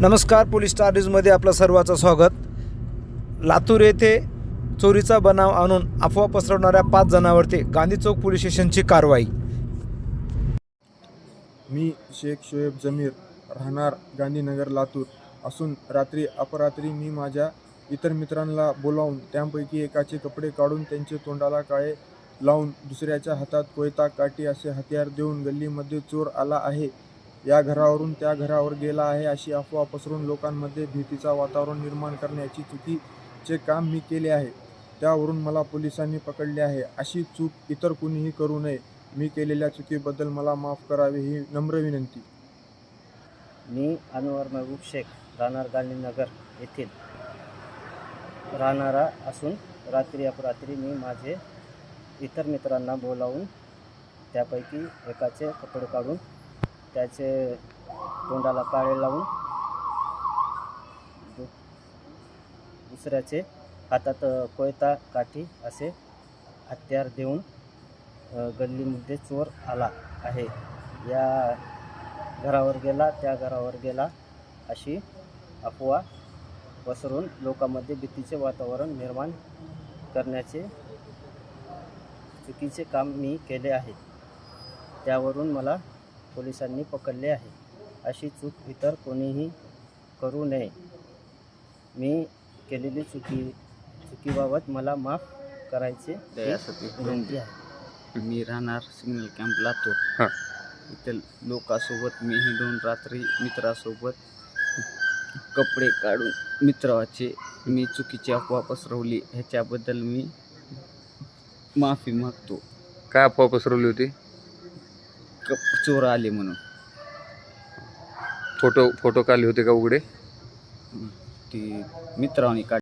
नमस्कार police star न्यूजमध्ये आपलं सर्वाचं स्वागत. लातूर येथे चोरीचा बनाव आणून अफवा पसरवणाऱ्या पाच जणांवरती गांधी चौक पोलीस स्टेशनची कारवाई. मी शेख शोएब जमीर राहणार गांधीनगर लातूर. असून रात्री अपरात्री मी माझ्या इतर मित्रांना बोलावून त्यापैकी एकाचे कपडे काढून त्यांचे तोंडाला काळे लावून दुसऱ्याच्या हातात कोयता काठी असे हत्यार देऊन गल्लीमध्ये चोर आला आहे. या घरावरून त्या घरावर गेला आहे अशी अफवा पसरून लोकांमध्ये भीतीचा वातावरण निर्माण करण्याची चुकीचे काम मी केले आहे. त्यावरून मला पोलिसांनी पकडले आहे. अशी चूक इतर कुणीही करू नये. मी केलेल्या चुकीबद्दल मला माफ करावे ही नम्र विनंती. मी अनवर महबूब शेख राहणार गांधीनगर येथील राहणारा असून रात्री अपरात्री मी माझे इतर मित्रांना बोलावून त्यापैकी एकाचे कपडे काढून त्याचे तोंडाला काळे लावून दु- दुसऱ्याचे हातात कोयता काठी असे हत्यार देऊन गल्लीमध्ये चोर आला आहे. या घरावर गेला त्या घरावर गेला अशी अफवा पसरून लोकांमध्ये भीतीचे वातावरण निर्माण करण्याचे चुकीचे काम मी केले आहे. त्यावरून मला पोलिसांनी पकडले आहे. अशी चूक इतर कोणीही करू नये. मी केलेली चुकी चुकीबाबत मला माफ करायचे ही यासाठी विनंती आहे. मी राहणार सिग्नल कॅम्प लातूर. हां. इथे लोकांसोबत मी हिंडून रात्री मित्रासोबत कपडे काढून मित्राचे मी चुकीची अफवा पसरवली ह्याच्याबद्दल मी माफी मागतो. काय अफवा पसरवली होती? चोर आले म्हणून. फोटो फोटो काढले होते का उघडे? ती मित्रांनी काढ